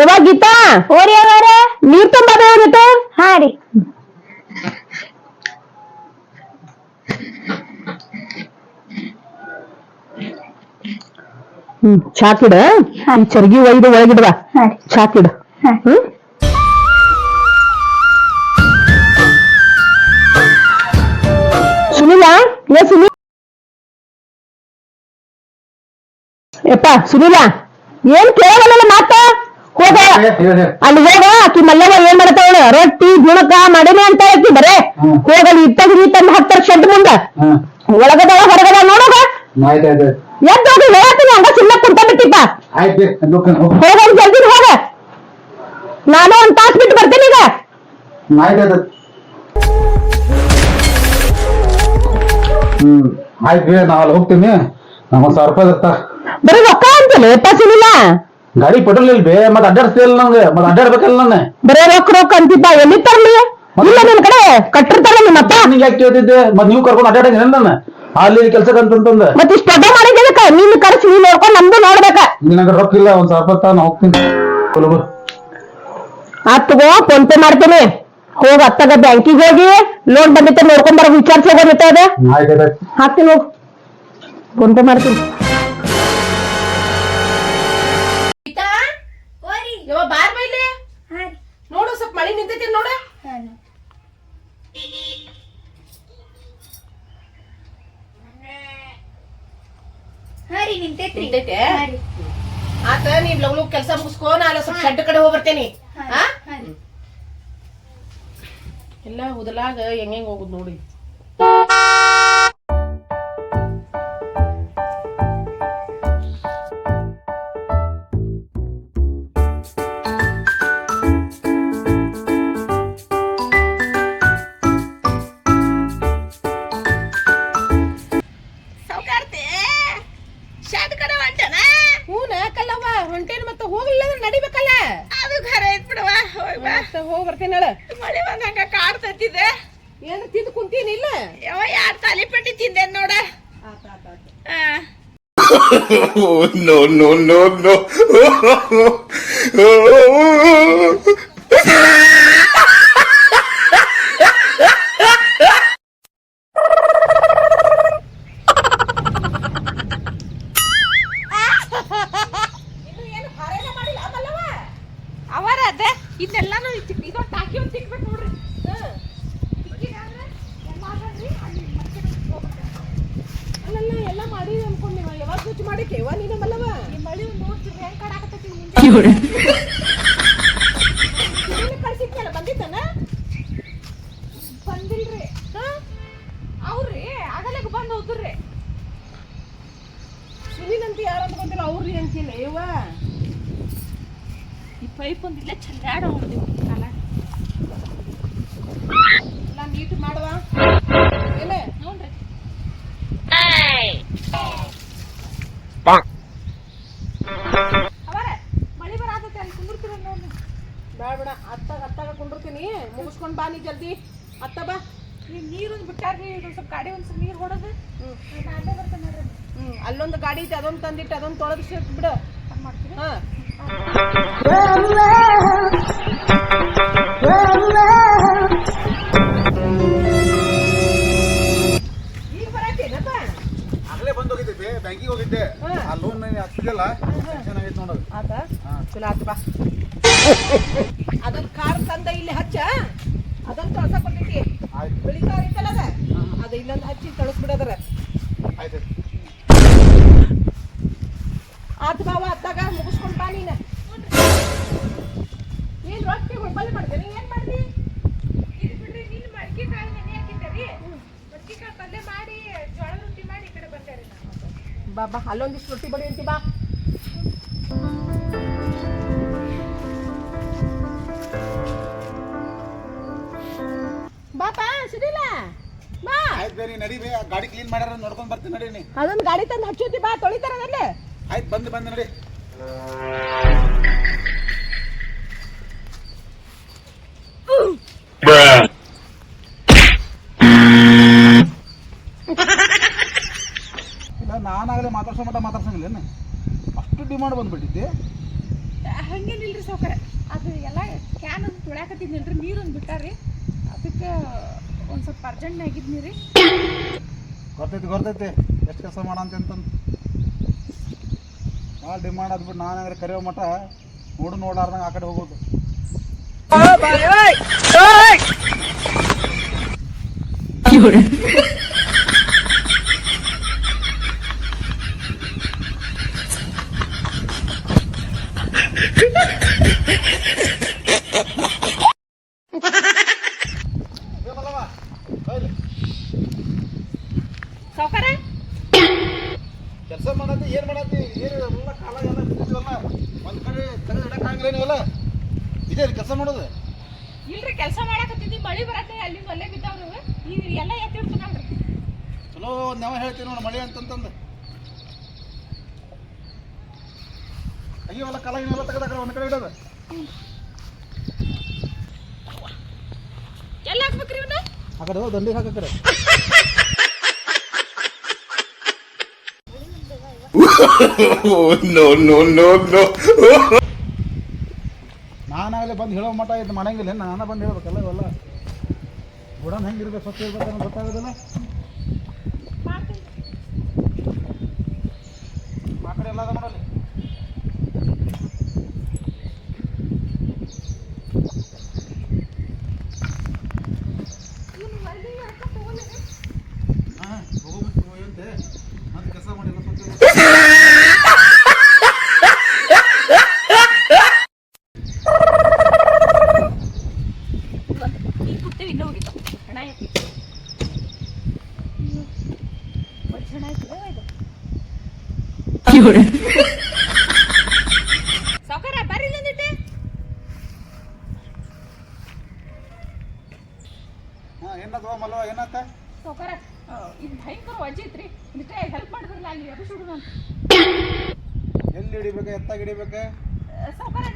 ಯವ್ವ ಗೀತಾ? ಓರಿ ಅವರ? ನೀರ್ ತುಂಬದ ಗೀತಾ ಹಾ ರೀ. ಹ್ಮ್ ಚಾಕಿಡ ಚರ್ಗಿ ಒಯ್ದು ರೀ. ಚಾಕಿಡ. ಹ್ಮ್? ಸುನಿಲ ಏ ಸುನಿ ಯಪ್ಪ ಸುನಿಲ ಏನ್ ಕೇಳಲ್ಲ ಮಾತ? ಹೋಗ. ಅಲ್ಲಿ ಹೋಗ. ಆಕಿ ಮಲ್ಲವ ಏನ್ ಮಾಡ್ತಾವಳ ರೊಟ್ಟಿ ಗುಣಕ ಮಾಡೀನಿ ಅಂತ ಹೇಳ್ತಿ ಬರೇ. ಹೋಗಲಿ ಇತ್ತಾಗ ನೀ ತಂದು ಹಾಕ್ತಾರ ಶೆಡ್ ಮುಂದ. ಒಳಗದ ಹೊರಗದ ನೋಡೋಗ? ಎದ್ದು ಹೋಗಿ ಹೇಳ್ತೀನಿ ಹಂಗ ಸುಮ್ಮನೆ ಕುಂತ ಬಿಟ್ಟಿಪ್ಪ ಆಯ್ತು ಹೋಗ ಜಲ್ದಿ ಹೋಗ. ನಾನು ಒಂದ್ ತಾಸ್ ಬಿಟ್ಟು ಬರ್ತೀನಿ ಈಗ. ಹ್ಮ್. ಆಯ್ತು ನಾವ್ ಅಲ್ಲಿ ಹೋಗ್ತೀನಿ. ನಮ್ಮ ಸಾವಿರ ರೂಪಾಯಿ ಬರೀ ರೊಕ್ಕ ಅಂತಲ್ಲ ಪಸಿಲಿಲ್ಲ ಗಾಡಿ ಪೆಟ್ರೋಲ್ ಇಲ್ಲ ಬೇ ಮತ್ತೆ ಅಡ್ಡಾಡ್ಸ್ತಿಲ್ಲ ನಂಗೆ ಮತ್ತೆ ಅಡ್ಡಾಡ್ಬೇಕಲ್ಲ ನಾನು. ಬರೇ ರೊಕ್ಕ ರೊಕ್ಕ ಅಂತಿದ್ದ ಎಲ್ಲಿ ತರ್ಲಿ? ಇಲ್ಲ ನಿನ್ ಕಡೆ ಕಟ್ಟಿರ್ತಾರ ನಿಮ್ಮ ಅಪ್ಪ. ನಿಂಗೆ ಯಾಕೆ ಕೇಳ್ತಿದ್ದೆ? ಮತ್ತೆ ನೀವು ಕರ್ಕೊಂಡು ಅಡ್ಡಾಡಂಗ ನಾನು ಅಲ್ಲಿ ಕೆಲ್ಸಕ್ಕೆ ಅಂತಂತಂದ ಮತ್ತೆ ಇಷ್ಟ ದೊಡ್ಡ ಮಾಡಿದ್ದಕ್ಕ ನಿನ್ ಕರ್ಸಿ ನೀನ್ ನೋಡ್ಕೊಂಡು ನಮ್ದು ನೋಡ್ಬೇಕ. ನಿನಗೆ ರೊಕ್ಕ ಇಲ್ಲ ಒಂದ್ ಸಾವಿರ ರೂಪಾಯಿ ನಾನು ಹೋಗ್ತೀನಿ. ಕುಲಬು ಆತ್ಗೋ ಫೋನ್ ಪೇ ಮಾಡ್ತೀನಿ. ಹೋಗ ಅತ್ತಾಗ ಬ್ಯಾಂಕಿಗೆ ಹೋಗಿ ಲೋನ್ ಬಂದಿತ್ತೆ ನೋಡ್ಕೊಂಡ್ ಬರೋ ವಿಚಾರಿಸಿ ಹೋಗೋದಿತ್ತ ಅದ ಆಯ್ತಾಯ್ತು ಹಾಕ್ತೀನಿ ಹೋಗ್. ಫೋನ್ ಪೇ ಮಾಡ್ತೀನಿ. ನಿಂತೈತ್ರಿ ನಿಂತೈತೆ? ಆತ ನೀನ್ ಲಗ್ನ ಕೆಲಸ ಮುಗಿಸ್ಕೋ ನಾನು ಸ್ವಲ್ಪ ಶೆಡ್ ಕಡೆ ಹೋಗಿ ಬರ್ತೇನಿ ಹಾ. ಎಲ್ಲ ಹುದಲಾಗ ಹೆಂಗ್ ಹೆಂಗ್ ಹೋಗುದ್ ನೋಡಿ Oh, no, no, no, no. ಗೊತ್ತಿಲ್ಲ ಅವ್ರಿ ಅಂತಿಲ್ಲ ಯವ್ವ. ಈ ಪೈಪ್ ಒಂದಿಲ್ಲ ಚಲ್ಲಾಡ ಹೊಡ್ದಿವಿ ಕಾಲ ಎಲ್ಲ ನೀಟ್ ಮಾಡುವ ಏನೇ ನೋಡ್ರಿ ಅವರ ಮಳಿ ಬರಾತೈತಿ ಅಲ್ಲಿ ಕುಂದಿರ್ತೀರ ನೋಡ್ರಿ ಬೇಡ ಬೇಡ ಅತ್ತಾಗ ಅತ್ತಾಗ ಮುಗಿಸ್ಕೊಂಡು ಬಾ ನೀ ಜಲ್ದಿ. ಅತ್ತ ಬಾ. ನೀವು ನೀರೊಂದು ಬಿಟ್ಟಾರ್ರಿ ಇದು ಸ್ವಲ್ಪ ಗಾಡಿ ಒಂದು ಸ್ವಲ್ಪ ನೀರ್ ಹೊಡೋದು. ಹ್ಞೂ ಬರ್ತೇನೆ ನೋಡ್ರಿ. ಹ್ಮ್ ಅಲ್ಲೊಂದು ಗಾಡಿ ಐತೆ ಅದೊಂದು ತಂದಿಟ್ಟು ಅದೊಂದು ತೊಳೆದು ಸೇರ್ತು ಬಿಡು. ಹಂಗ್ ಮಾಡ್ತೀರಿ? ಹಾ. ಈಗ ಬರತ್ತೇನಪ್ಪ ಆಗ್ಲೇ ಬಂದ್ ಹೋಗಿದ್ದೆ ಬ್ಯಾಂಕಿಗೆ ಹೋಗಿದ್ದೆ. ಹಾ. ಆ ಲೋನ್ ಹತ್ತಿದಲ್ಲ ಚೆನ್ನಾಗೈತೆ ನೋಡೋದು. ಆತ? ಹಾ. ಚಲೋ ಆತು ಬಾ. ಅದೊಂದು ಕಾರ್ ತಂದ ಇಲ್ಲಿ ಹಚ್ಚ. ಅದೊಂದು ತೊಳ್ಸ ಕೊಟ್ಟೈತಿ ಆಯ್ತು. ಬಿಳಿ ಕಾರ್ ಐತಲ್ಲ ಅದ? ಅದು ಇಲ್ಲೊಂದು ಹಚ್ಚಿ ತೊಳಸ್ಬಿಡೋದ್ರ. ಆಯ್ತು ಆತು ಬಾವ ಅತ್ತಾಗ ಮುಗಿಸ್ಕೊಂಡ್ ಬಾ ನೀನು. ಏನ್ ರೊಟ್ಟಿ ಹುಳ್ಬಲ್ಲಿ ಮಾಡ್ತೇನೆ ಏನ್ ಮಾಡ್ದಿ? ಇದು ಬಿಡ್ರಿ ನಿನ್ನ ಮಡ್ಕಿ ಕಾಳು ನೆನೆ ಹಾಕಿದ್ದೀರಿ? ಮಡ್ಕಿ ಕಾಳು ಪಲ್ಯ ಮಾಡಿ ಜೋಳ ರೊಟ್ಟಿ ಮಾಡಿ ಈ ಕಡೆ ಬಂದೆ ರೀ ನಾನು. ಬಾ ಬಾ ಅಲ್ಲೊಂದಿಷ್ಟು ರೊಟ್ಟಿ ಬಡಿ ತಂದು ಹಚ್ಚುತ್ತಿ ಬಾ ತೊಳಿತಾರ ಅದಲ್ಲೇ ಆಯ್ತು ಬಂದು ಬಂದು ನೋಡಿ. ಇಲ್ಲ ನಾನಾಗಲೇ ಮಾತಾಡ್ಸೋ ಮಟ್ಟ ಮಾತಾಡ್ಸಂಗಿಲ್ಲ ಅಷ್ಟು ಡಿಮಾಂಡ್ ಬಂದ್ಬಿಟ್ಟಿದ್ದೆ. ಹಂಗೇನಿಲ್ರಿ ಸೌಕರ್ಯ ಅದು ಎಲ್ಲ ಕ್ಯಾನ್ ಒಂದು ತುಳ್ಯಾಕತ್ತಿದ್ನಿಲ್ರಿ ನೀರೊಂದು ಬಿಟ್ಟಾರಿ ಅದಕ್ಕೆ ಒಂದು ಸ್ವಲ್ಪ ಅರ್ಜೆಂಟ್ ಆಗಿದ್ನಿ ರೀ. ಗೊತ್ತೈತಿ ಗೊತ್ತೈತಿ. ಕೆಲಸ ಮಾಡಂತ ಅಂತಂದು. ಭಾಳ ಡಿಮಾಂಡ್ ಆದ್ಬಿಟ್ಟು ನಾನು ಹಂಗಾರೆ ಕರೆಯೋ ಮಟ ನೋಡು ನೋಡಾರ್ದಂಗೆ ಆ ಕಡೆ ಹೋಗೋದು. ಸಾವ್ಕಾರ ಕೆಲಸ ಮಾಡತ್ತಿ ಏನು ಮಾಡತ್ತಿ ಏನು ಎಲ್ಲ ಕಾಲ ಎಲ್ಲ ಬಿದ್ದಿದ್ವಲ್ಲ ಒಂದು ಕಡೆ ತೆಗೆದು ಇಡಕ್ಕಾಗಿಲ್ಲ ನೀವೆಲ್ಲ ಇದೇ ಕೆಲಸ ಮಾಡೋದು ಇಲ್ರಿ ಕೆಲಸ ಮಾಡಾಕತ್ತಿದ್ದಿ ಮಳಿ ಬರತ್ತೆ ಅಲ್ಲಿ ಒಲ್ಲೆ ಬಿದ್ದಾವ್ರು ಈಗ ಎಲ್ಲ ಎತ್ತಿಡ್ತಾನಲ್ರಿ ಚಲೋ ನಾವು ಹೇಳ್ತೀವಿ ಹೇಳ್ತೀನಿ ಮಳಿ ಮಳೆ ಅಂತಂತಂದು. ಅಯ್ಯೋ ಎಲ್ಲ ಕಲ ಇನ್ನೆಲ್ಲ ತೆಗೆದಾಕ್ರೆ ಒಂದು ಕಡೆ ಇಡೋದು. ಎಲ್ಲ ಹಾಕ್ಬೇಕ್ರಿ ಇವನ್ನ ಆ ಕಡೆ ಹೋಗಿ ದಂಡಿಗೆ ಹಾಕಕ್ರೆ. Oh, no, no, no, no. ಬಂದು ಹೇಳೋ ಮಟ್ಟ ಇದು ಮಾಡಂಗಿಲ್ಲ. ನಾನು ಬಂದು ಹೇಳ್ಬೇಕಲ್ಲ ಇವೆಲ್ಲ? ಗುಡನ್ ಹೆಂಗಿರ್ಬೇಕು ಸ್ವಚ್ಛ ಇರ್ಬೇಕು ಅನ್ನೋ ಗೊತ್ತಾಗೋದಿಲ್ಲ. ಆ ಕಡೆ ಎಲ್ಲ ಅದ ನೋಡಲ್ಲಿ ಇವ್ನು ಹೊರಗೆ ಹಾಕಕ್ ಹೋಗಲ್ಲ ರೀ. ಹಾಂ ಹೋಗ್ಬಿಟ್ಟು ಹೋಗಂತೆ ಮತ್ತೆ ಕೆಲಸ ಮಾಡಿಲ್ಲ ಸ್ವಚ್ಛ ಇರ್ಬೇಕು. ಈ ಕುಟ್ಟಿ ಇನ್ನೂ ಹೋಗಿತ್ತು ಹಣ ಐತಿ ಒಂದು ಹಣ ಐತಿ ಇದು ಸಾವ್ಕಾರ ಬರ್ರಿ ಇಲ್ಲೊಂದಿಟ್ಟೆ ಹಾಂ ಏನದ ಮಲ್ವ ಏನಾತ ಸಾವ್ಕಾರ ಇದು ಭಯಂಕರ ವಜ್ಜೆ ಐತ್ರಿ ಇದಕ್ಕೆ ಹೆಲ್ಪ್ ಮಾಡಿದ್ರಲ್ಲ ಅಲ್ಲಿ ಎಬ್ಬಿಸ್ಬಿಡುದು ಅಂತ ಎಲ್ಲಿ ಹಿಡಿಬೇಕು ಎತ್ತಾಗ ಹಿಡಿಬೇಕು ಸಾವ್ಕಾರ ನೀವು ಈಚೆ ಕಡೆ ಹಿಡಿದ್ರಿ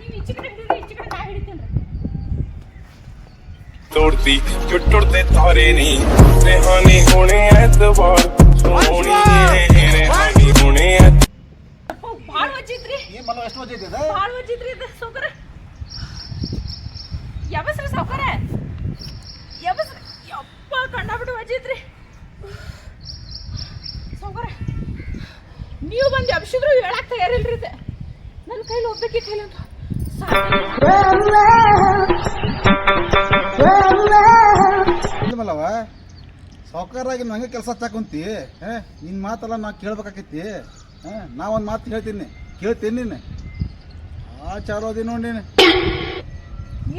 ಈಚೆ ಕಡೆ ನಾ ಹಿಡಿತೀನಿ ರೀ ਤੋੜਦੀ ਜੋ ਟੁੱਟਦੇ ਤਾਰੇ ਨਹੀਂ ਰਹਿਾਨੀ ਹੋਣੇ ਐਤਵਾਰ ਸੋਹਣੀ ਰਹਿਾਨੀ ਹੋਣੇ ਐਤਵਾਰ ಅಪ್ಪ ಭಾಳ ವಜ್ಜೆ ವಜೆ ಇದೆ ಭಾಳ ಐತ್ರಿ ಇದು ಸಾವ್ಕಾರ ಯಾವಸ್ರಿ ಸಾವ್ಕಾರ ಯಾವಸ್ರಿ ಯಪ್ಪ ಕಂಡಾಬಿಟ್ಟು ಐತ್ರಿ ಸಾವ್ಕಾರ ನೀವು ಬಂದು ಅಭಿಷೇಕ್ರು ಹೇಳಕ್ ತಯಾರಿಲ್ರಿ ಇದು. ನನ್ನ ಕೈಲಿ ಹೋಗ್ಬೇಕಿತ್ತು ಹೇಳಿ ಅಂತ. ಇಲ್ಲ ಹಂಗೆ ಸಾವುಕಾರಾಗಿ ನಂಗೆ ಕೆಲಸ ಹಚ್ಚಾಕುಂತಿ ಹಾಂ ನಿನ್ನ ಮಾತೆಲ್ಲ ನಾ ಕೇಳ್ಬೇಕಾಕೈತಿ ನಾ ಒಂದು ಮಾತು ಹೇಳ್ತೀನಿ. ಕೇಳ್ತೀನಿ ನೀನು ಆ ಚಾರೋದಿ ನೋಡಿ ನೀನು.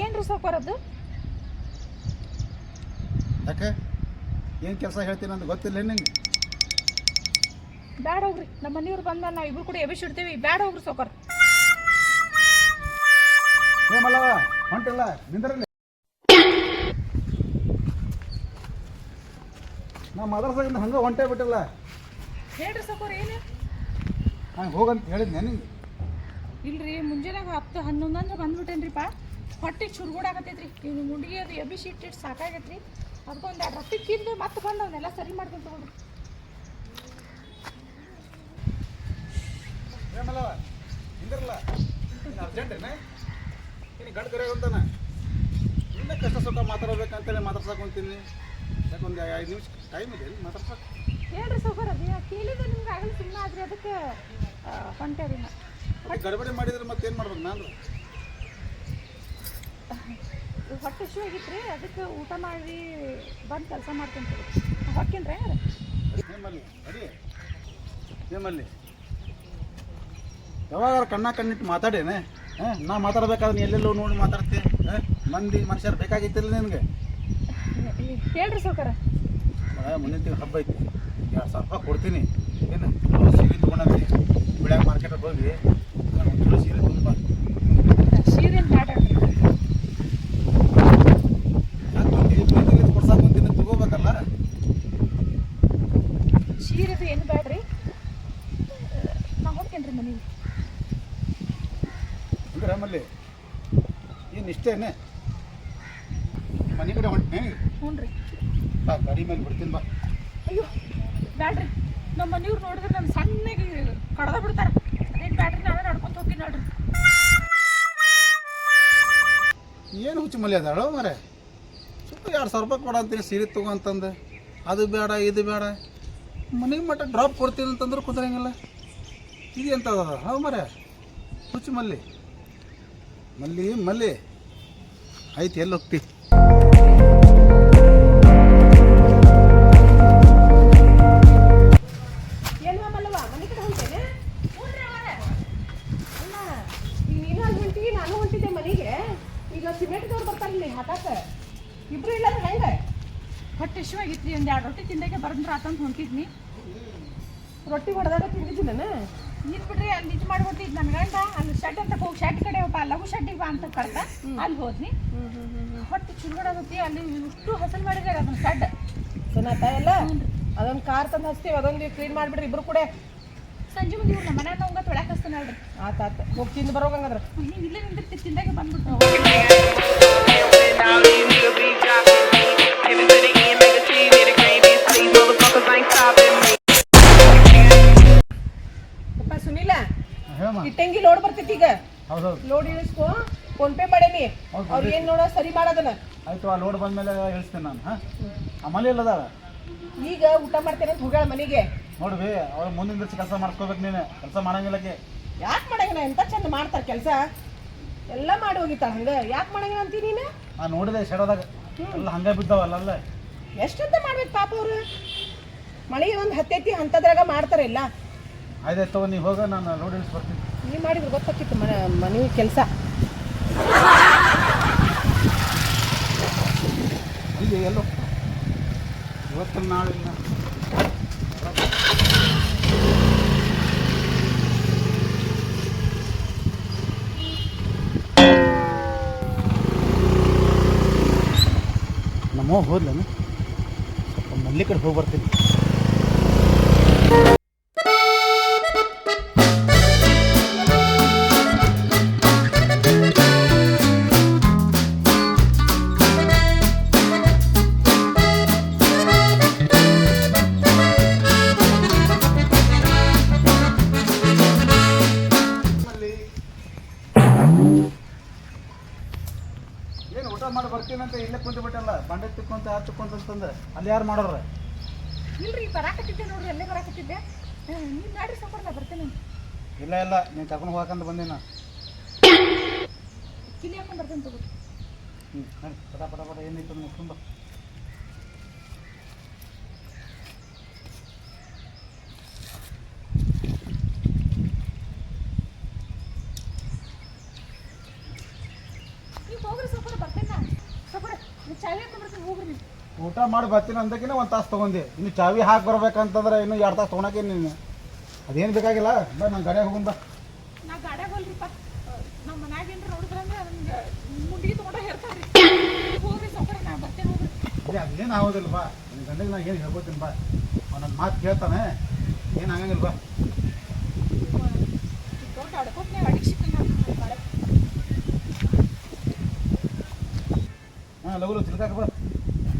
ಏನ್ರಿ ಸಾವ್ಕಾರ ಅದು ಯಾಕೆ? ಏನು ಕೆಲಸ ಹೇಳ್ತೀನಿ ಅಂತ ಗೊತ್ತಿಲ್ಲ ನಿಂಗೆ ಬ್ಯಾಡ ಹೋಗ್ರಿ. ನಮ್ಮ ಮನೆಯವ್ರು ಬಂದ ನಾವು ಇಬ್ರು ಕೂಡ ಎಬ್ಬಿಸಿಡ್ತೀವಿ ಬ್ಯಾಡ ಹೋಗ್ರಿ ಸೋಕರ್. ಏ ಮಲ್ಲವ ಹೊಂಟಿಲ್ಲ ನಿಂದ್ರಲ್ಲಿ. ನಮ್ಮ ಮದರ್ಸಾಗಿಂದ ಹಂಗೆ ಹೊಂಟೇ ಬಿಟ್ಟಿಲ್ಲ. ಹೇಳ್ರಿ ಸೋಕರ್ ಏನು? ಹಂಗೆ ಹೋಗಂತ ಹೇಳಿದ್ನೆ ನಿಂಗೆ ಇಲ್ರಿ ಮುಂಜಾನೆ ಹತ್ತು ಹನ್ನೊಂದು ಅಂದ್ರೆ ಬಂದ್ಬಿಟ್ಟೇನ್ರಿಪ್ಪ ಹೊಟ್ಟೆ ಚುರ್ಗುಡಾಕತ್ತೈತ್ರಿ ಇನ್ನು ಮುಂಡಿಗೆ ಅದು ಎಬಿ ಶೀಟ್ ಇಟ್ಟಿಟ್ಟು ಸಾಕಾಗೈತ್ರಿ. ಅದಕ್ಕೊಂದು ಎರಡು ರೊಟ್ಟಿ ತಿಂದು ಮತ್ತೆ ಬಂದು ಅವನ್ನೆಲ್ಲ ಸರಿ ಮಾಡ್ಕೊಂಡು ತಗೊಳ್ರಿ ಏ ಮಲ್ಲವ ನಿಂದಿರಲ್ಲ ನೀನು ಅರ್ಜೆಂಟೇನೆ ನೀನು ಗಂಡು ಕರೆ ಅಂತಾನೆ ಕಷ್ಟ ಸುಖ ಮಾತಾಡ್ಬೇಕಂತೇಳಿ ಮಾತಾಡ್ಸಕೊಂತೀನಿ ಯಾಕೊಂದು ಐದು ನಿಮಿಷ ಟೈಮ್ ಇದೆ ಮಾತಾಡ್ಸಕ್ಕೆ ಹೇಳ್ರಿ ಸಾವ್ಕಾರ ಅದು ಕೇಳಿದ್ರೆ ನಿಮ್ಗೆ ಆಗಲಿ ಸುಮ್ಮನೆ ಆದ್ರೆ ಅದಕ್ಕೆ ನಾ. ಮತ್ತೆ ಗಡಬಡಿ ಮಾಡಿದ್ರೆ ಮತ್ತೇನು ಮಾಡ್ಬೇಕು ನಾನು ಹೊಟ್ಟೆ ಇಶ್ಯೂ ರೀ ಅದಕ್ಕೆ ಊಟ ಮಾಡಿ ಬಂದು ಕೆಲಸ ಮಾಡ್ತೀನಿ ಹೊಕ್ಕೇನ್ರಿ ನಿಮ್ಮಲ್ಲಿ ಅದೇ ನಿಮ್ಮಲ್ಲಿ ಯಾವಾಗ ಕಣ್ಣ ಕಣ್ಣಿಟ್ಟು ಮಾತಾಡೇನೆ? ಹಾಂ ನಾ ಮಾತಾಡ್ಬೇಕಾದ್ರೆ ಎಲ್ಲೆಲ್ಲೋ ನೋಡಿ ಮಾತಾಡ್ತೀನಿ ಹಾಂ ಮಂದಿ ಮನುಷ್ಯರು ಬೇಕಾಗಿತ್ತಿಲ್ಲ ನಿನಗೆ? ಹೇಳ್ರಿ ಸೌಕರ ಮುಂದಿನ ಹಬ್ಬ ಐತಿ. ಸಾವಿರ ರೂಪಾಯಿ ಕೊಡ್ತೀನಿ. ಏನು ಸೀರೆ ತೊಗೊಂಡಾಗಿ ಬಿಳ್ಯಾಗ ಮಾರ್ಕೆಟಿಗೆ ಹೋಗಿ ಒಂದು ಚಲೋ ಸೀರೆ ತುಂಬ ಸೀರೆ ತಗೋಬೇಕಲ್ಲ? ಸೀರೆದು ಏನು ನಾ ಮನೆಗೆ. ಅಂದ್ರೆ ಏನು ಇಷ್ಟೇನೆ? ಮನೆ ಕಡೆ ಹೊಂಟೆ ಹ್ಞೂ ರೀ ಬಾ ಗಾಡಿ ಮೇಲೆ ಬಿಡ್ತೀನಿ ಬಾ. ಅಯ್ಯೋ. ಬ್ಯಾಡ್ರಿ. ನಮ್ಮ ಮನೆಯವ್ರು ನೋಡಿದ್ರೆ ನಮ್ಮ ಸಣ್ಣಗೆ ಕಡ್ದ ಬಿಡ್ತಾರೆ. ಅದೇನು ಬ್ಯಾಟ್ರಿ ನಾವೇ ನಡ್ಕೊಂತ ಹೋಗ್ತೀನಿ ನೋಡ್ರಿ. ಏನು ಹುಚ್ಚು ಮಲ್ಲಿ ಅದಾಳು ಮರೆ ಸ್ವಲ್ಪ ಎರಡು ಸಾವಿರ ರೂಪಾಯಿ ಕೊಡ ಅಂತೀನಿ ಸೀರೆ ತಗೋ ಅಂತಂದು. ಅದು ಬೇಡ, ಇದು ಬೇಡ. ಮನೆಗೆ ಮಟ್ಟ ಡ್ರಾಪ್ ಕೊಡ್ತೀನಿ ಅಂತಂದ್ರೆ ಕುದುರಂಗಿಲ್ಲ. ಇದು ಎಂತ ಅದ ಹೌ ಮರೆ ಹುಚ್ಚು ಮಲ್ಲಿ. ಮಲ್ಲಿ ಮಲ್ಲಿ. ಆಯ್ತು, ಎಲ್ಲಿ ಹೋಗ್ತಿ? ಇಬ್ರು ಇಲ್ಲ ಹೆಂಗೆ? ಹೊಟ್ಟೆ ಶಿವಾಗಿತ್ರಿ ಒಂದ್ ಎರಡು ರೊಟ್ಟಿ ತಿಂದಾಗೆ ಬರಂದ್ರ ಆತಂತ ಹೊಂಟಿದ್ನಿ. ರೊಟ್ಟಿ ಹೊಡೆದಾಗ ತಿಂದಿದ್ದಿಲ್ಲನ? ನೀನ್ ಬಿಡ್ರಿ ಅಲ್ಲಿ ಇದು ಮಾಡ್ಬಿಟ್ಟಿದ್ ನನ್ ಗಂಡ ಅಲ್ಲಿ ಶೆಡ್ ಅಂತ ಹೋಗಿ ಶೆಡ್ ಕಡೆ ಒಬ್ಬ ಲಘು ಶೆಡ್ಡಿಗೆ ಬಾ ಅಂತ ಕರ್ತ ಅಲ್ಲಿ ಹೋದ್ನಿ. ಹೊಟ್ಟೆ ಚುರುಗಡಾಗತ್ತಿ ಅಲ್ಲಿ ಇಷ್ಟು ಹಸಲ್ ಮಾಡಿದ್ರೆ ಅದನ್ನ ಶೆಡ್ ಚೆನ್ನಾತ ಎಲ್ಲ ಅದೊಂದು ಕಾರ್ ತಂದು ಹಚ್ತೀವಿ ಅದೊಂದು ಕ್ಲೀನ್ ಮಾಡಿಬಿಡ್ರಿ ಇಬ್ರು ಕೂಡ. ಸಂಜೆ ಮುಂದೆ ಇವ್ರು ಮನೆ ನಮ್ಗೆ ತೊಳ್ಯಾಕ ಹಚ್ತಾನೆ ಅಲ್ರಿ ಆತ ಆತ. ಹೋಗಿ ತಿಂದು ಬರೋಗಂಗಂದ್ರೆ ಇಲ್ಲೇ ತಿಂದಾಗ ತಿಂದಾಗೆ ಬಂದ್ಬಿಟ್ಟು ಇಟ್ಟಂಗಿ ಲೋಡ್ ಬರ್ತೈತಿ ಈಗ. ಹೌದು ಲೋಡ್ ಇಳಿಸ್ಕೊ ಫೋನ್ ಪೇ ಮಾಡೇನಿ ಅವ್ರು ಏನು ನೋಡ ಸರಿ ಮಾಡೋದನ್ನ ಆಯ್ತು ಆ ಲೋಡ್ ಬಂದ್ಮೇಲೆ ಹೇಳ್ತೇನೆ ನಾನು ಆಮೇಲೆ ಇಲ್ಲದಾಳ ಈಗ ಊಟ ಮಾಡ್ತೇನೆ ಅಂತ ಹೋಗ್ಯಾಳ ಮನೆಗೆ. ನೋಡ್ವಿ ಅವ್ರ ಮುಂದಿನ ದಿವಸ ಕೆಲಸ ಮಾಡ್ಕೋಬೇಕು ನೀನು ಕೆಲಸ ಮಾಡಂಗಿಲ್ಲಕ್ಕೆ ಯಾಕೆ ಮಾಡಂಗಿಲ್ಲ ಎಂತ ಚಂದ ಮಾಡ್ತಾರ ಕೆಲಸ? ಎಲ್ಲ ಮಾಡಿ ಹೋಗಿತ್ತಾಳ ಹಂಗ. ಯಾಕೆ ಮಾಡಂಗಿಲ್ಲ ಅಂತೀನಿ ನೀನು? ಆ ನೋಡಿದೆ ಶೆಡದಾಗ. ಎಲ್ಲ ಹಂಗೆ ಬಿದ್ದಾವಲ್ಲ ಅಲ್ಲ ಎಷ್ಟಂತ ಮಾಡ್ಬೇಕು ಪಾಪ ಅವರು? ಮಳೆ ಒಂದು ಹತ್ತೈತಿ ಅಂತದ್ರಾಗ ಮಾಡ್ತಾರಿಲ್ಲ ಆಯ್ತಾಯ್ತು ಆಯ್ತು ನೀವು ಹೋಗ ನಾನು ಇಳಿಸಿ ಬರ್ತೀನಿ ನೀ ಮಾಡಿದ್ರೆ ಗೊತ್ತಾಗ್ತಿತ್ತು ಮನೆ ಮನೆ ಕೆಲಸ. ಇಲ್ಲಿ ಎಲ್ಲೋ. ಇವತ್ತು ನಾಳೆ. ನಮ್ಮ ಹೋದ್ಲೇನು ಸ್ವಲ್ಪ ಮಲ್ಲಿ ಹೋಗಿ ಬರ್ತೀನಿ. ಏನು ಊಟ ಮಾಡಿ ಅಂತ ಇಲ್ಲೇ ಕುಂತು ಬಿಟ್ಟಲ್ಲ? ಬಂಡೆ ತಿಕ್ಕೊಂತ ಅಂತಂದ್ರೆ ಅಂತಂದು. ಅಲ್ಲಿ ಯಾರು ಮಾಡೋರು ಇಲ್ರಿ ಬರಾಕತ್ತಿದ್ದೆ ನೋಡ್ರಿ ಅಲ್ಲೇ ಬರಾಕತ್ತಿದ್ದೆ. ನೀನ್ ನಾಡ್ರಿ ಸಂಪರ್ಕ ಬರ್ತೀನಿ. ಇಲ್ಲ ಇಲ್ಲ ನೀನು ಕರ್ಕೊಂಡು ಹೋಗಕಂತ ಬಂದೆ ನಾ ಕಿಲಿ ಹಾಕೊಂಡ್ ಬರ್ತೇನೆ ತಗೋ. ಹ್ಞೂ ಪಟ ಪಟ ಪಟ ಏನಿತ್ತು ಮುಗಿಸ್ಕೊಂಡು ನೀವು ಹೋಗ್ರಿ ಸಾಕೋರ ಬರ್ತೇನೆ ನಾ ಸಾಕೋರ ನೀವು ಚಾವಿ ಹಾಕೊಂಡ್ ಬರ್ತೀನಿ ಹೋಗ್ರಿ ನೀವು ಊಟ ಮಾಡಿ ಬರ್ತೀನಿ ಅಂದಕಿನ ಒಂದು ತಾಸು ತೊಗೊಂಡೆ. ಇನ್ನು ಚಾವಿ ಹಾಕಿ ಬರ್ಬೇಕಂತಂದ್ರೆ ಇನ್ನು ಎರಡು ತಾಸು ತೊಗೊಳಕ್ಕೆ ನೀನು? ಅದೇನು ಬೇಕಾಗಿಲ್ಲ? ಬಾ ನಾನು ಗಾಡಿಯಾಗ ಹೋಗೋಣ ಬಾ. ನಾ ಗಾಡ್ಯಾಗ ಹೋಲ್ರಿಪ್ಪ ನಮ್ಮ ಮನ್ಯಾಗ ಏನ್ರ ನೋಡಿದ್ರಂದ್ರೆ ಅದನ್ನ ಮುಂಡಿಗೆ ತೊಗೊಂಡ ಹೇರ್ತಾರ್ರಿ ಹೋಗ್ರಿ ಸಾಕೋರ ನಾ ಬರ್ತೇನೆ ಹೋಗ್ರಿ. ಇಲ್ಲ ಅದೇನು ಆಗೋದಿಲ್ಲ ಬಾ. ನನ್ನ ಗಂಡಗೆ ನಾ ಏನು ಹೇಳ್ಕೊತೀನಿ ಬಾ. ಅವ್ನು ನನ್ನ ಮಾತು ಕೇಳ್ತಾನೆ. ಏನು ಆಗಂಗಿಲ್ಲ ಬಾ. ದೊಡ್ಡ ಅಡ್ಕೋತ್ನೇ ಅಡಿಗೆ ಹಾಂ ಲಗು ತಿಳ್ಕಾಕ ಬಾ.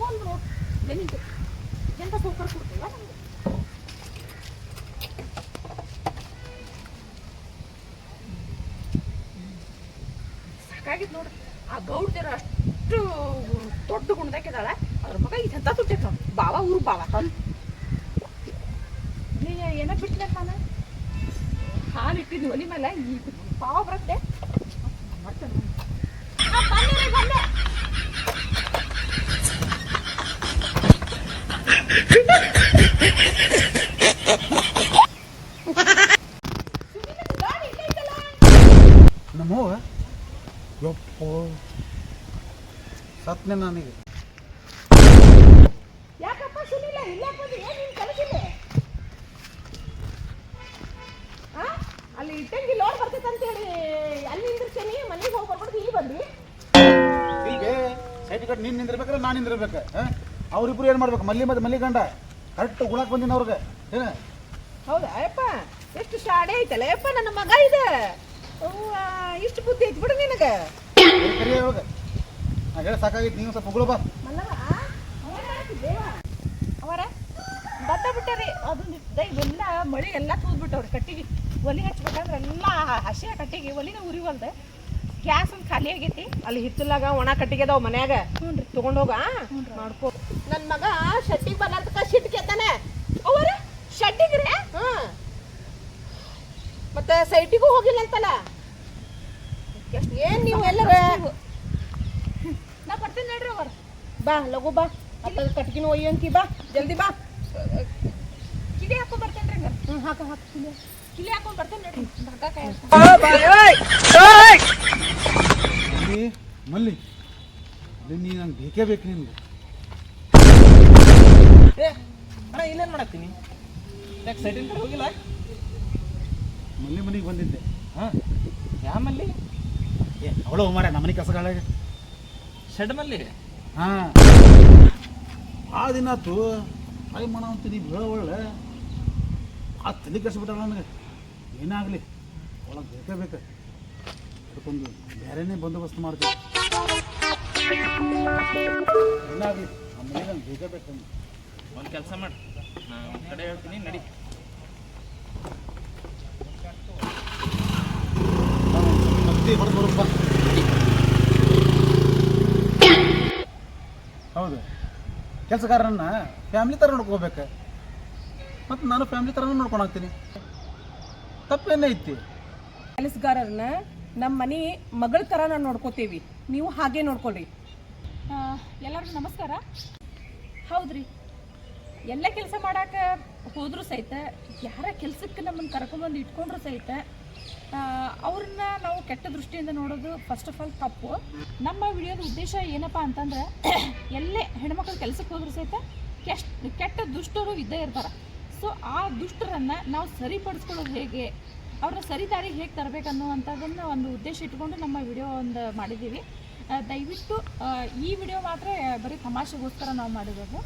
ಒಂದು ನೋಡ್ ಬೆನ್ನಿಂದು ಎಂತ ಸೌಕರ್ ಕೊಡ್ತೀವ ನಮ್ಗೆ ಸಾಕಾಗಿತ್ತು ನೋಡ್ರಿ ಆ ಗೌಡ್ದಿರ ಅಷ್ಟು ದೊಡ್ಡ ಗುಣದಾಕಿದಾಳ ಅದ್ರ ಮಗ ಇದಂತ ತುಟ್ಟಿತ್ ನಾವು ಬಾವ ಊರು ಬಾವ ತಂದು ನೀ ಏನ ಬಿಟ್ಲೆ ನಾನು ಹಾಲು ಇಟ್ಟಿದ್ನಿ ಒಲಿ ಮೇಲೆ ಈಗ ಬಾವ ಬರುತ್ತೆ ಮಾಡ್ತೇನೆ ಆ, ಬಂದೆ ರೀ, ಬಂದೆ ನಮ್ಮವ್ವ? ಯಪ್ಪೋ. ಸತ್ನೆ ನನಗೆ. ಯಾಕಪ್ಪ ಸುನಿಲ್ಲ ಇಲ್ಲ ಬಂದು ಏನು ನೀನು ಕಲಿಸಿಲ್ಲ ಅಲ್ಲಿ ಇಟ್ಟಂಗಿ ಲೋಡ್ ಬರ್ತೈತೆ ಅಂತೇಳಿ ಅಲ್ಲಿ ನಿಂದಿರ್ತೀನಿ ಮನೆಗೆ ಹೋಗಿ ಇಲ್ಲಿ ಬಂದ್ವಿ. ಹೀಗೆ ಸೈಡ್ ಕಟ್ ನೀನು ನಿಂದಿರ್ಬೇಕಾದ್ರೆ ನಾನು ನಿಂದಿರ್ಬೇಕು ಹಾಂ? ಅವ್ರಿಬ್ರು ಏನು ಮಾಡ್ಬೇಕು? ಮಲ್ಲಿ ಮತ್ತೆ ಮಲ್ಲಿ ಗಂಡ ಕರೆಕ್ಟ್ ಗುಣಕ್ಕೆ ಬಂದಿನ ಅವ್ರಿಗೆ. ಏನು? ಹೌದಾ? ಅಯ್ಯಪ್ಪ ಎಷ್ಟು ಶಾಡೆ ಐತಲ್ಲ? ಯಪ್ಪ ನನ್ನ ಮಗ ಇದೆ. ಇಷ್ಟು ಬುದ್ಧಿ ಐತಿ ಬಿಡು ನಿನಗೆ. ಕರಿ ಇವಾಗ. ನಾ ಹೇಳಿ ಸಾಕಾಗಿತ್ತು ನೀವು ಸ್ವಲ್ಪ ಉಗುಳು ಬಾ. ಮಾಡ್ತಿದ್ದೇವ ಅವರ ಬತ್ತ ಬಿಟ್ಟರಿ ಅದನ್ನ ಎಲ್ಲ ಮಳಿ ಎಲ್ಲ ತೂದ್ಬಿಟ್ಟವ್ರಿ ಕಟ್ಟಿಗೆ. ಒಲಿ ಹಚ್ಬೇಕಂದ್ರೆ ಎಲ್ಲ ಹಸಿ ಕಟ್ಟಿಗೆ ಒಲಿನ ಉರಿವಲ್ದೆ ಗ್ಯಾಸ್ ಒಂದು ಖಾಲಿ ಆಗೈತಿ. ಅಲ್ಲಿ ಹಿತ್ತಲಾಗ ಒಣ ಕಟ್ಟಿಗೆ ಅದಾವ ಮನ್ಯಾಗ. ಹ್ಞೂನ್ರಿ ತಗೊಂಡೋಗ ಮಾಡ್ಕೋ. ನನ್ನ ಮಗ ಶೆಟ್ಟಿಗೆ ಬರ್ಲಾರ್ದಕ್ಕ ಸಿಟ್ಕೆತಾನೆ ಅವರ ರೀ? ಹ್ಮ್ ಮತ್ತೆ ಸೈಟಿಗೂ ಹೋಗಿಲ್ಲ ಅಂತಲ್ಲ? ಏನ್ ನೀವು ಎಲ್ಲ ನಾ ಬರ್ತೀನಿ ನೋಡ್ರಿ ಅವ್ರ. ಬಾ ಲಘು ಬಾ. ಅತ್ತ ಕಟ್ಗಿನ ಒಯ್ಯಂಕಿ ಬಾ. ಜಲ್ದಿ ಬಾ. ಕಿಡಿ ಹಾಕೋ ಬರ್ತೇನೆ ರೀ ಹಾಕ ಹಾಕ. ಕಿಲಿ ಹಾಕೊಂಡ್ ಬರ್ತೇನೆ ನೋಡ್ರಿ ಧಾಗ ಕಾಯ ಮಲ್ಲಿ ಮಲ್ಲಿ. ಅಲ್ಲಿ ನೀ ನಂಗೆ ಬೇಕೇ ಬೇಕು ನಿನ್ಗೆ. ಅಣ್ಣ ಇಲ್ಲೇನು ಮಾಡತ್ತೀನಿ? ಯಾಕೆ ಸೈಟಿನ ಕಡೆ ಹೋಗಿಲ್ಲ? ಮಲ್ಲಿ ಮನೆಗೆ ಬಂದಿದ್ದೆ. ಹಾಂ? ಯಾಮಲ್ಲಿ ಏ ಅವಳು ಮಾರ ನಮ್ಮನೆ ಕಸಗಾಳೆ ಶೆಡ್ ಮಲ್ಲಿ? ಹಾಂ. ಆ ದಿನ ಆತು ಅಯ್ಯ ಮನ ಅಂತೀನಿ ಬೇಳ ಒಳ್ಳೆ ಆ ತಲೆ ಕಸ್ಬಿಟ್ಟಾಳ ನನಗೆ. ಏನಾಗಲಿ? ಒಳಗೆ ಬೇಕೇ ಬೇಕು. ಅದಕ್ಕೊಂದು ಬೇರೆನೇ ಬಂದೋಬಸ್ತ್ ಮಾಡ್ತೀವಿ. ಏನಾಗಲಿ? ನಮ್ಮ ನಂಗೆ ಬೇಕೇ ಬೇಕು ಒಂದು ಕೆಲಸ ಮಾಡಿ. ನಾನು ಒಂದು ಕಡೆ ಹೇಳ್ತೀನಿ ನಡಿ. ಹೌದು. ಕೆಲಸಗಾರನ್ನ ಫ್ಯಾಮಿಲಿ ಥರ ನೋಡ್ಕೋಬೇಕು? ಮತ್ತು ನಾನು ಫ್ಯಾಮಿಲಿ ಥರನೂ ನೋಡ್ಕೊಂಡು ಹೋಗ್ತೀನಿ ತಪ್ಪೇನೇ ಐತಿ ಕೆಲಸಗಾರರನ್ನ ನಮ್ಮ ಮನೆ ಮಗಳ ತರ ನಾವು ನೋಡ್ಕೋತೀವಿ. ನೀವು ಹಾಗೆ ನೋಡ್ಕೊಳ್ರಿ. ಎಲ್ಲರಿಗೂ ನಮಸ್ಕಾರ. ಹೌದ್ರಿ. ಎಲ್ಲ ಕೆಲಸ ಮಾಡಾಕ ಹೋದ್ರು ಸಹಿತ ಯಾರ ಕೆಲ್ಸಕ್ಕೆ ನಮ್ಮನ್ನು ಕರ್ಕೊಂಡ್ಬಂದು ಇಟ್ಕೊಂಡ್ರು ಸಹಿತ ಅವ್ರನ್ನ ನಾವು ಕೆಟ್ಟ ದೃಷ್ಟಿಯಿಂದ ನೋಡೋದು ಫಸ್ಟ್ ಆಫ್ ಆಲ್ ತಪ್ಪು. ನಮ್ಮ ವಿಡಿಯೋದ ಉದ್ದೇಶ ಏನಪ್ಪ ಅಂತಂದ್ರೆ ಎಲ್ಲೇ ಹೆಣ್ಮಕ್ಳು ಕೆಲಸಕ್ಕೆ ಹೋದ್ರು ಸಹಿತ ಕೆಷ್ಟ ಕೆಟ್ಟ ದುಷ್ಟರು ಇದ್ದೇ ಇರ್ತಾರೆ. ಸೊ ಆ ದುಷ್ಟರನ್ನು ನಾವು ಸರಿಪಡಿಸ್ಕೊಳ್ಳೋದು ಹೇಗೆ? ಅವ್ರನ್ನ ಸರಿ ದಾರಿಗೆ ಹೇಗೆ ತರಬೇಕನ್ನುವಂಥದ್ದನ್ನು ಒಂದು ಉದ್ದೇಶ ಇಟ್ಕೊಂಡು ನಮ್ಮ ವಿಡಿಯೋ ಒಂದು ಮಾಡಿದ್ದೀವಿ. ದಯವಿಟ್ಟು ಈ ವಿಡಿಯೋ ಮಾತ್ರ ಬರೀ ತಮಾಷೆಗೋಸ್ಕರ ನಾವು ಮಾಡಿರೋದು.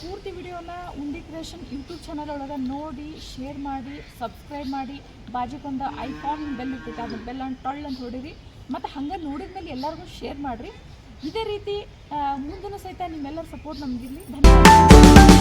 ಪೂರ್ತಿ ವಿಡಿಯೋನ ಉಂಡಿ ಕ್ರಿಯೇಷನ್ ಯೂಟ್ಯೂಬ್ ಚಾನಲ್ ಒಳಗೆ ನೋಡಿ, ಶೇರ್ ಮಾಡಿ, ಸಬ್ಸ್ಕ್ರೈಬ್ ಮಾಡಿ, ಬಾಜುಕೊಂದು ಐಕಾನ್ ಬೆಲ್ ಇರ್ತೈತೆ ಅದು ಬೆಲ್ ಅಂತ ಟೊಳ್ಳು ಅಂತ ಹೊಡೀರಿ ಮತ್ತು ಹಂಗೆ ನೋಡಿದ್ಮೇಲೆ ಎಲ್ಲರಿಗೂ ಶೇರ್ ಮಾಡಿರಿ. ಇದೇ ರೀತಿ ಮುಂದಿನ ಸಹಿತ ನಿಮ್ಮೆಲ್ಲರ ಸಪೋರ್ಟ್ ನಮಗಿರಲಿ. ಧನ್ಯವಾದ